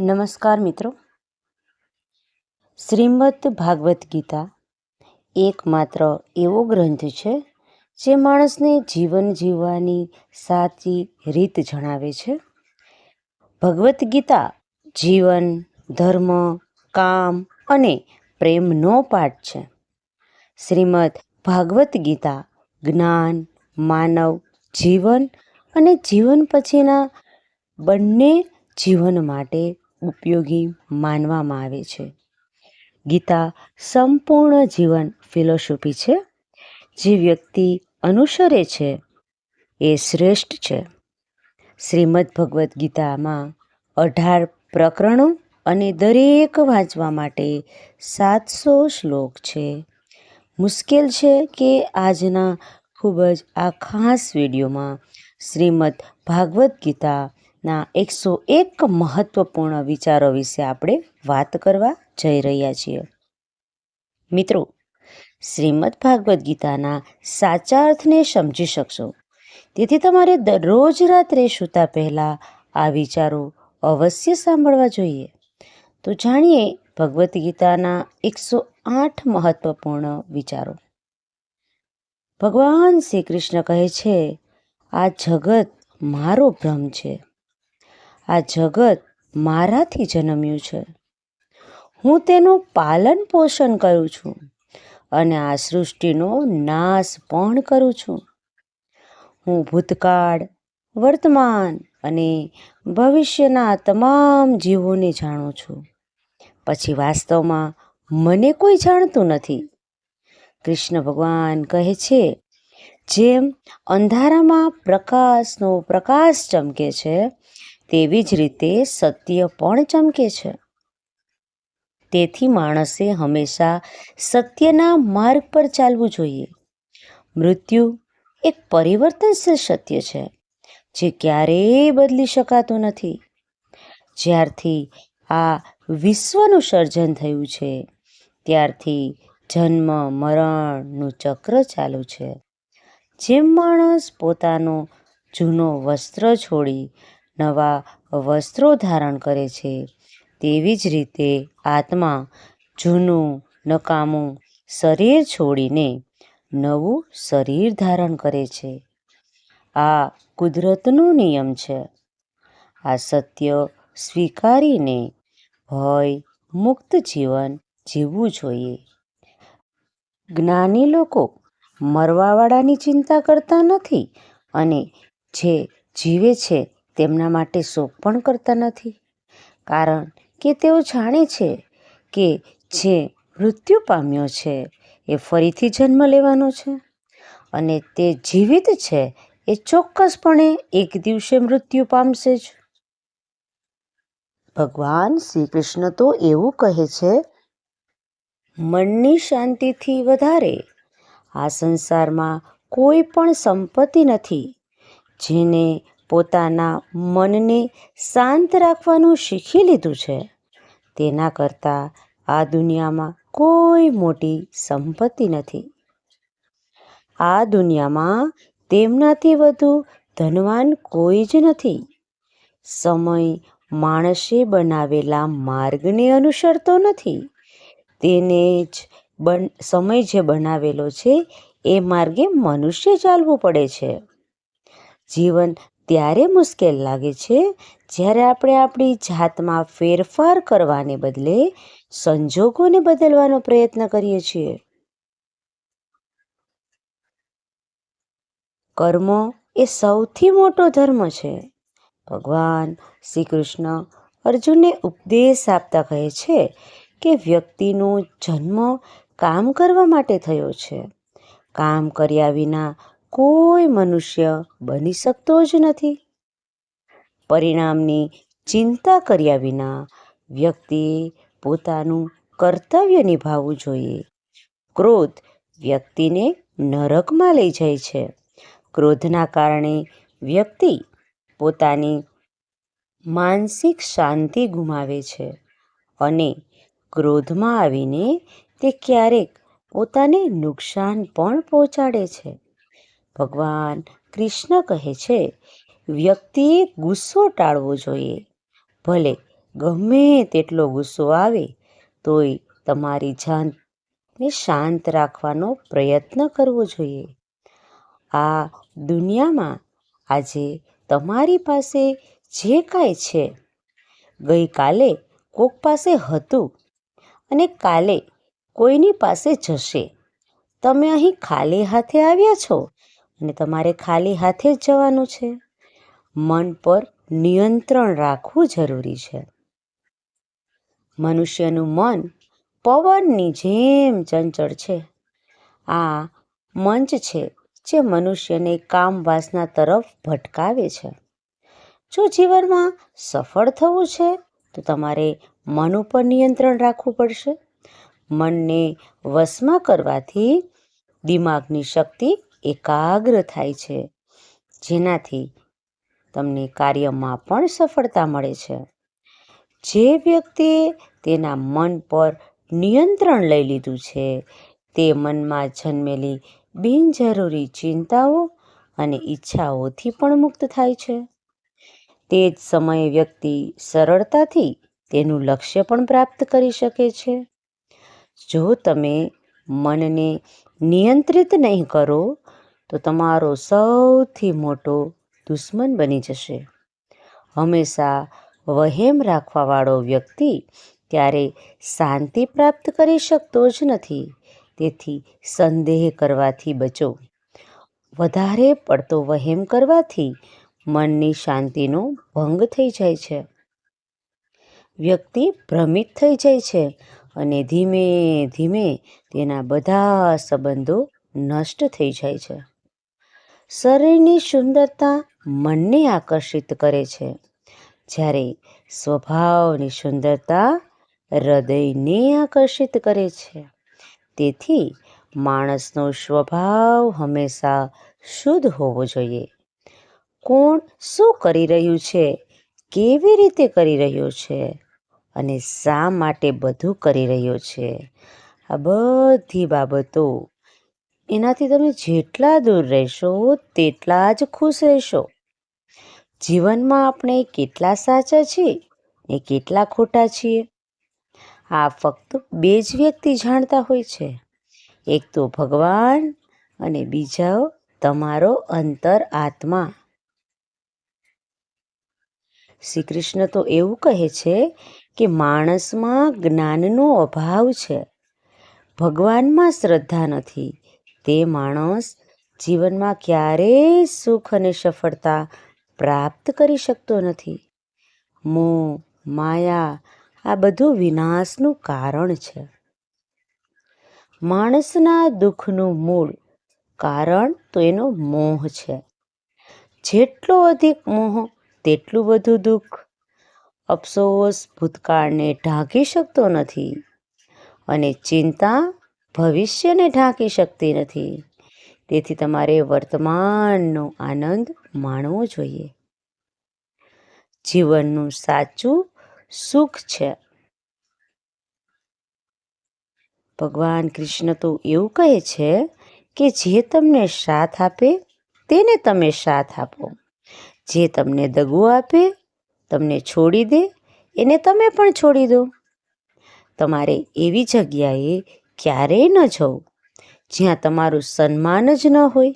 નમસ્કાર મિત્રો. શ્રીમદ ભાગવત ગીતા એકમાત્ર એવો ગ્રંથ છે જે માણસને જીવન જીવવાની સાચી રીત જણાવે છે. ભગવદ્ ગીતા જીવન, ધર્મ, કામ અને પ્રેમનો પાઠ છે. શ્રીમદ ભાગવત ગીતા જ્ઞાન, માનવ, જીવન અને જીવન પછીના બંને જીવન માટે ઉપયોગી માનવામાં આવે છે. ગીતા સંપૂર્ણ જીવન ફિલોસોફી છે. જે વ્યક્તિ અનુસરે છે એ શ્રેષ્ઠ છે. શ્રીમદ ભગવદ્ ગીતામાં અઢાર પ્રકરણો અને દરેક વાંચવા માટે સાતસો શ્લોક છે. મુશ્કેલ છે કે આજના ખૂબ જ આ ખાસ વિડીયોમાં શ્રીમદ ભાગવદ્ ગીતાના એકસો એક મહત્ત્વપૂર્ણ વિચારો વિશે આપણે વાત કરવા જઈ રહ્યા છીએ. મિત્રો, શ્રીમદ ભાગવદ્ ગીતાના સાચા અર્થને સમજી શકશો. તેથી તમારે દરરોજ રાત્રે સૂતા પહેલાં આ વિચારો અવશ્ય સાંભળવા જોઈએ. તો જાણીએ ભગવદ્ ગીતાના એકસો આઠ મહત્વપૂર્ણ વિચારો. ભગવાન શ્રી કૃષ્ણ કહે છે, આ જગત મારો ભ્રમ છે. આ જગત મારાથી જન્મ્યું છે. હું તેનું પાલન પોષણ કરું છું અને આ સૃષ્ટિનો નાશ પણ કરું છું. હું ભૂતકાળ, વર્તમાન અને ભવિષ્યના તમામ જીવોને જાણું છું. પછી વાસ્તવમાં મને કોઈ જાણતું નથી. કૃષ્ણ ભગવાન કહે છે, જેમ અંધારામાં પ્રકાશનો પ્રકાશ ચમકે છે તેવી જ રીતે સત્ય પણ ચમકે છે. તેથી માણસે હંમેશા સત્યના માર્ગ પર ચાલવું જોઈએ. મૃત્યુ એક પરિવર્તનશીલ સત્ય છે, જે ક્યારેય બદલી શકાતું નથી. જ્યારથી આ વિશ્વનું સર્જન થયું છે, ત્યારથી જન્મ, મરણનું ચક્ર ચાલુ છે. જેમ માણસ પોતાનો જૂનો વસ્ત્ર છોડી નવા વસ્ત્રો ધારણ કરે છે. તેવી જ રીતે આત્મા જૂનું, નકામું શરીર છોડીને નવું શરીર ધારણ કરે છે. આ કુદરતનો નિયમ છે. આ સત્ય સ્વીકારીને ભય મુક્ત જીવન જીવવું જોઈએ. જ્ઞાની લોકો મરવાવાળાની ચિંતા કરતા નથી અને જે જીવે છે તેમના માટે શોક પણ કરતા નથી. કારણ કે તેઓ જાણે છે કે જે મૃત્યુ પામ્યો છે એ ફરીથી જન્મ લેવાનો છે અને તે જીવિત છે એ ચોક્કસપણે એક દિવસે મૃત્યુ પામશે જ. ભગવાન શ્રી કૃષ્ણ તો એવું કહે છે, મનની શાંતિથી વધારે આ સંસારમાં કોઈ પણ સંપત્તિ નથી જેને પોતાના મનને શાંત રાખવાનું શીખી લીધું છે. તેના કરતાં આ દુનિયામાં કોઈ મોટી સંપત્તિ નથી. આ દુનિયામાં તેમનાથી વધુ ધનવાન કોઈ જ નથી. સમય માણસે બનાવેલા માર્ગને અનુસરતો નથી. તેને જ બન, સમય જે બનાવેલો છે, એ માર્ગે મનુષ્ય ચાલવું પડે છે. જીવન ત્યારે મુશ્કેલ લાગે છે. જ્યારે આપણે આપણી જાતમાં ફેરફાર કરવાને બદલે સંજોગોને બદલવાનો પ્રયત્ન કરીએ છીએ. કર્મ એ સૌથી મોટો ધર્મ છે. ભગવાન શ્રી કૃષ્ણ અર્જુનને ઉપદેશ આપતા કહે છે કે વ્યક્તિનો જન્મ કામ કરવા માટે થયો છે. કામ કર્યા વિના કોઈ મનુષ્ય બની શકતો જ નથી. પરિણામની ચિંતા કર્યા વિના વ્યક્તિએ પોતાનું કર્તવ્ય નિભાવવું જોઈએ. ક્રોધ વ્યક્તિને નરકમાં લઈ જાય છે. ક્રોધના કારણે વ્યક્તિ પોતાની માનસિક શાંતિ ગુમાવે છે અને ક્રોધમાં આવીને તે ક્યારેક પોતાને નુકસાન પણ પહોંચાડે છે. ભગવાન કૃષ્ણ કહે છે વ્યક્તિએ ગુસ્સો ટાળવો જોઈએ. ભલે ગમે તેટલો ગુસ્સો આવે, તોય તમારી જાનને શાંત રાખવાનો પ્રયત્ન કરવો જોઈએ. આ દુનિયામાં આજે તમારી પાસે જે કાંઈ છે, ગઈકાલે કોક પાસે હતું અને કાલે કોઈની પાસે જશે. તમે અહીં ખાલી હાથે આવ્યા છો? અને તમારે ખાલી હાથે જ જવાનું છે. મન પર નિયંત્રણ રાખવું જરૂરી છે. મનુષ્યનું મન પવનની જેમ ચંચળ છે. આ મંચ છે જે મનુષ્યને કામ વાસના તરફ ભટકાવે છે. જો જીવનમાં સફળ થવું છે, તો તમારે મન ઉપર નિયંત્રણ રાખવું પડશે. મનને વશમાં કરવાથી દિમાગની શક્તિ એકાગ્ર થાય છે. જેનાથી તમને કાર્યમાં પણ સફળતા મળે છે. જે વ્યક્તિએ તેના મન પર નિયંત્રણ લઈ લીધું છે, તે મનમાં જન્મેલી બિનજરૂરી ચિંતાઓ અને ઈચ્છાઓથી પણ મુક્ત થાય છે. તે જ સમયે વ્યક્તિ સરળતાથી તેનું લક્ષ્ય પણ પ્રાપ્ત કરી શકે છે. જો તમે મનને નિયંત્રિત નહીં કરો, તો તમારો સૌથી મોટો દુશ્મન બની જશે. હંમેશા વહેમ રાખવાવાળો વ્યક્તિ ત્યારે શાંતિ પ્રાપ્ત કરી શકતો જ નથી, તેથી સંદેહ કરવાથી બચો. વધારે પડતો વહેમ કરવાથી મનની શાંતિનો ભંગ થઈ જાય છે. વ્યક્તિ ભ્રમિત થઈ જાય છે અને ધીમે ધીમે તેના બધા સંબંધો નષ્ટ થઈ જાય છે. શરીરની સુંદરતા મનને આકર્ષિત કરે છે. જ્યારે સ્વભાવની સુંદરતા હૃદયને આકર્ષિત કરે છે. તેથી માણસનો સ્વભાવ હંમેશા શુદ્ધ હોવો જોઈએ. કોણ શું કરી રહ્યું છે? કેવી રીતે કરી રહ્યો છે? અને શા માટે બધું કરી રહ્યો છે? આ બધી બાબતો એનાથી તમે જેટલા દૂર રહેશો, તેટલા જ ખુશ રહેશો. જીવનમાં આપણે કેટલા સાચા છીએ ને કેટલા ખોટા છીએ? આ ફક્ત બે જ વ્યક્તિ જાણતા હોય છે. એક તો ભગવાન અને બીજા તમારો અંતર આત્મા. શ્રી કૃષ્ણ તો એવું કહે છે કે માણસમાં જ્ઞાનનો અભાવ છે. ભગવાનમાં શ્રદ્ધા નથી. તે માણસ જીવનમાં ક્યારેય સુખ અને સફળતા પ્રાપ્ત કરી શકતો નથી. મોહ, માયા આ બધું વિનાશનું કારણ છે. માણસના દુઃખનું મૂળ કારણ તો એનો મોહ છે. જેટલો અધિક મોહ, તેટલું બધું દુઃખ અફસોસ ભૂતકાળને ઢાંકી શકતો નથી અને ચિંતા ભવિષ્યને ઢાંકી શકતી નથી. તેથી તમારે વર્તમાનનો આનંદ માણવો જોઈએ. જીવનનું સાચું સુખ છે. ભગવાન કૃષ્ણ તો એવું કહે છે કે જે તમને સાથ આપે, તેને તમે સાથ આપો. જે તમને દગો આપે તમને છોડી દે, એને તમે પણ છોડી દો. તમારે એવી જગ્યાએ ક્યારેય ન જવું, જ્યાં તમારું સન્માન જ ન હોય.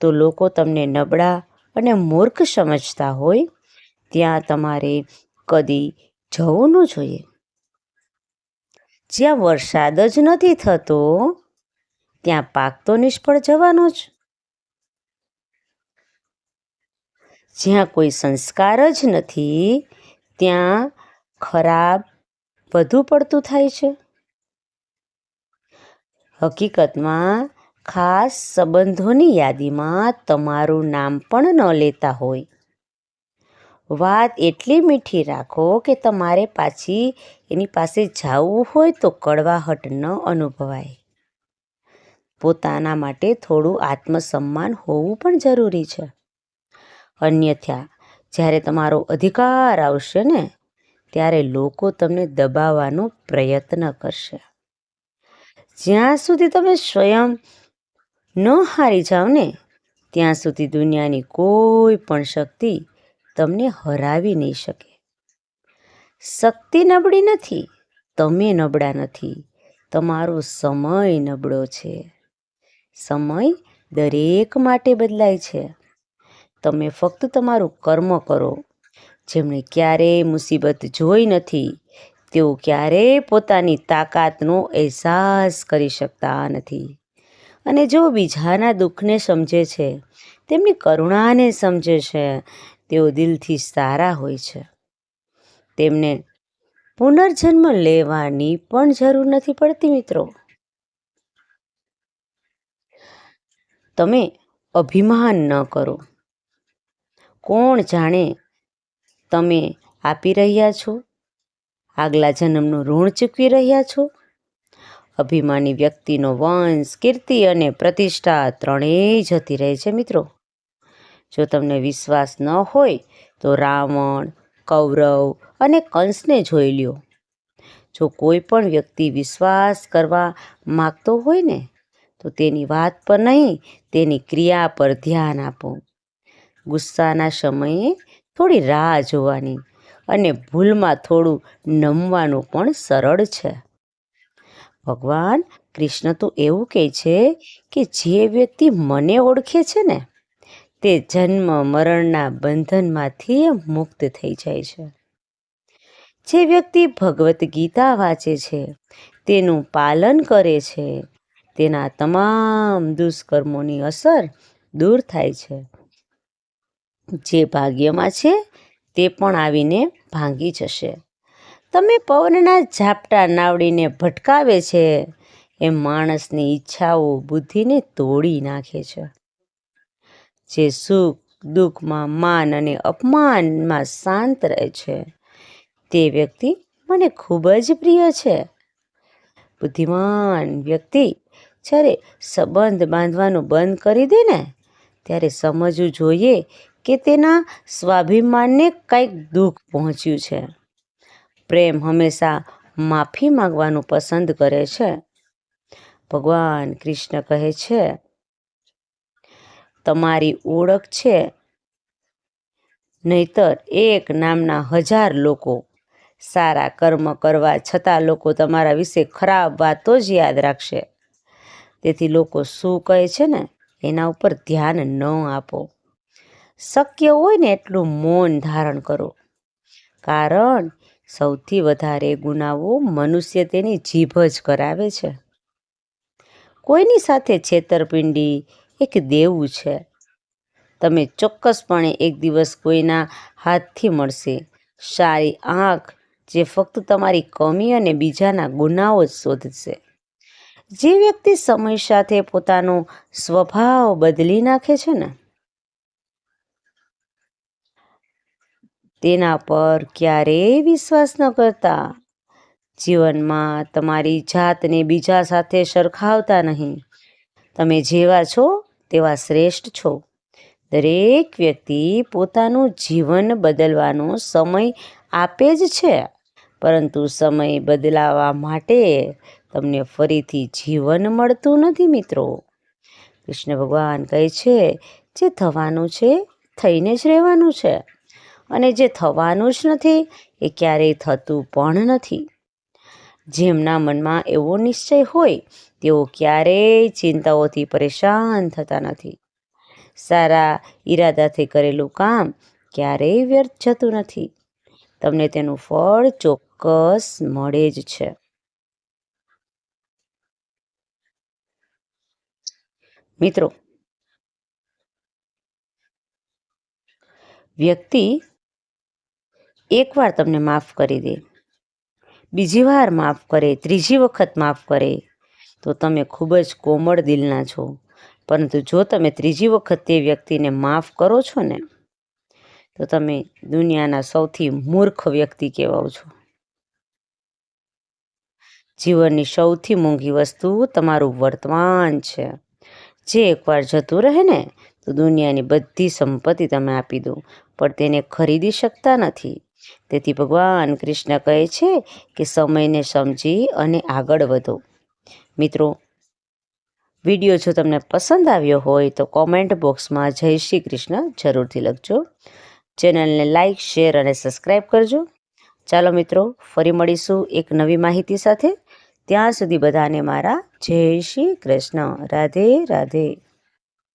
તો લોકો તમને નબળા અને મૂર્ખ સમજતા હોય, ત્યાં તમારે કદી જવું ન જોઈએ. જ્યાં વરસાદ જ નથી થતો, ત્યાં પાક તો નિષ્ફળ જવાનો જ. જ્યાં કોઈ સંસ્કાર જ નથી, ત્યાં ખરાબ વધુ પડતું થાય છે. હકીકતમાં ખાસ સંબંધોની યાદીમાં તમારું નામ પણ ન લેતા હોય. વાત એટલી મીઠી રાખો કે તમારે પાછી એની પાસે જવું હોય તો કડવાહટ ન અનુભવાય. પોતાના માટે થોડું આત્મસન્માન હોવું પણ જરૂરી છે. અન્યથા જ્યારે તમારો અધિકાર આવશે ને, ત્યારે લોકો તમને દબાવવાનો પ્રયત્ન કરશે. જ્યાં સુધી તમે સ્વયં ન હારી જાઓ ને, ત્યાં સુધી દુનિયાની કોઈ પણ શક્તિ તમને હરાવી નહીં શકે. શક્તિ નબળી નથી, તમે નબળા નથી. તમારો સમય નબળો છે. સમય દરેક માટે બદલાય છે. તમે ફક્ત તમારું કર્મ કરો. જેમણે ક્યારેય મુસીબત જોઈ નથી, તેઓ ક્યારેય પોતાની તાકાતનો અહેસાસ કરી શકતા નથી. અને જો બીજાના દુઃખને સમજે છે, તેમની કરુણાને સમજે છે, તેઓ દિલથી સારા હોય છે. તેમને પુનર્જન્મ લેવાની પણ જરૂર નથી પડતી મિત્રો. તમે અભિમાન ન કરો. કોણ જાણે તમે આપી રહ્યા છો? આગલા જન્મનું ઋણ ચૂકવી રહ્યા છો? અભિમાની વ્યક્તિનો વંશ, કીર્તિ અને પ્રતિષ્ઠા ત્રણેય જતી રહે છે મિત્રો. જો તમને વિશ્વાસ ન હોય, તો રાવણ, કૌરવ અને કંસને જોઈ લ્યો. જો કોઈ પણ વ્યક્તિ વિશ્વાસ કરવા માગતો હોય ને, તો તેની વાત પર નહીં, તેની ક્રિયા પર ધ્યાન આપો. ગુસ્સાના સમયે થોડી રાહ જોવાની અને ભૂલમાં થોડું નમવાનું પણ સરળ છે. ભગવાન કૃષ્ણ તો એવું કહે છે કે જે વ્યક્તિ મને ઓળખે છે ને, તે જન્મ મરણના બંધનમાંથી મુક્ત થઈ જાય છે. જે વ્યક્તિ ભગવદ્ ગીતા વાંચે છે, તેનું પાલન કરે છે, તેના તમામ દુષ્કર્મોની અસર દૂર થાય છે. જે ભાગ્યમાં છે તે પણ આવીને ભાંગી જશે. તમે પવનના ઝાપટા નાવડીને ભટકાવે છે. એ માણસની ઈચ્છાઓ બુદ્ધિને તોડી નાખે છે. જે સુખ, દુઃખમાં માન અને અપમાનમાં શાંત રહે છે, તે વ્યક્તિ મને ખૂબ જ પ્રિય છે. બુદ્ધિમાન વ્યક્તિ જ્યારે સંબંધ બાંધવાનું બંધ કરી દે ને, ત્યારે સમજવું જોઈએ કે તેના સ્વાભિમાનને કંઈક દુઃખ પહોંચ્યું છે. પ્રેમ હંમેશા માફી માંગવાનું પસંદ કરે છે. ભગવાન કૃષ્ણ કહે છે, તમારી ઓળખ છે. નહીતર એક નામના હજાર લોકો સારા કર્મ કરવા છતાં લોકો તમારા વિશે ખરાબ વાતો જ યાદ રાખશે. તેથી લોકો શું કહે છે ને? એના ઉપર ધ્યાન ન આપો. શક્ય હોય ને એટલું મૌન ધારણ કરો. કારણ સૌથી વધારે ગુનાઓ મનુષ્ય તેની જીભ જ કરાવે છે. કોઈની સાથે છેતરપિંડી એક દેવું છે. તમે ચોક્કસપણે એક દિવસ કોઈના હાથથી મળશે. સારી આંખ જે ફક્ત તમારી કમી અને બીજાના ગુનાઓ જ શોધશે. જે વ્યક્તિ સમય સાથે પોતાનો સ્વભાવ બદલી નાખે છે ને તેના પર ક્યારેય વિશ્વાસ ન કરતા. જીવનમાં તમારી જાતને બીજા સાથે સરખાવતા નહીં. તમે જેવા છો તેવા શ્રેષ્ઠ છો. દરેક વ્યક્તિ પોતાનું જીવન બદલવાનો સમય આપે જ છે. પરંતુ સમય બદલાવા માટે તમને ફરીથી જીવન મળતું નથી, મિત્રો. કૃષ્ણ ભગવાન કહે છે, જે થવાનું છે, થઈને જ રહેવાનું છે. અને જે થવાનું જ નથી એ ક્યારેય થતું પણ નથી. જેમના મનમાં એવો નિશ્ચય હોય, તેઓ ક્યારેય ચિંતાઓથી પરેશાન થતા નથી. સારા ઈરાદાથી કરેલું કામ ક્યારેય વ્યર્થ જતું નથી. તમને તેનું ફળ ચોક્કસ મળે જ છે. મિત્રો, વ્યક્તિ એકવાર તમને માફ કરી દે. બીજી વાર માફ કરે, ત્રીજી વખત માફ કરે, તો તમે ખૂબ જ કોમળ દિલના છો. પરંતુ જો તમે ત્રીજી વખત તે વ્યક્તિને માફ કરો છો ને, તો તમે દુનિયાના સૌથી મૂર્ખ વ્યક્તિ કહેવાઓ છો. જીવનની સૌથી મોંઘી વસ્તુ તમારું વર્તમાન છે. જે એકવાર જતું રહે ને, તો દુનિયાની બધી સંપત્તિ તમે આપી દો, પણ તેને ખરીદી શકતા નથી. તેથી ભગવાન કૃષ્ણ કહે છે કે સમયને સમજી અને આગળ વધો. મિત્રો, વીડિયો જો તમને પસંદ આવ્યો હોય તો કોમેન્ટ બોક્સમાં જય શ્રી કૃષ્ણ જરૂરથી લખજો. ચેનલને લાઇક શેર અને સબસ્ક્રાઈબ કરજો. ચાલો મિત્રો, ફરી મળીશું એક નવી માહિતી સાથે. ત્યાં સુધી બધાને મારા જય શ્રી કૃષ્ણ. રાધે રાધે.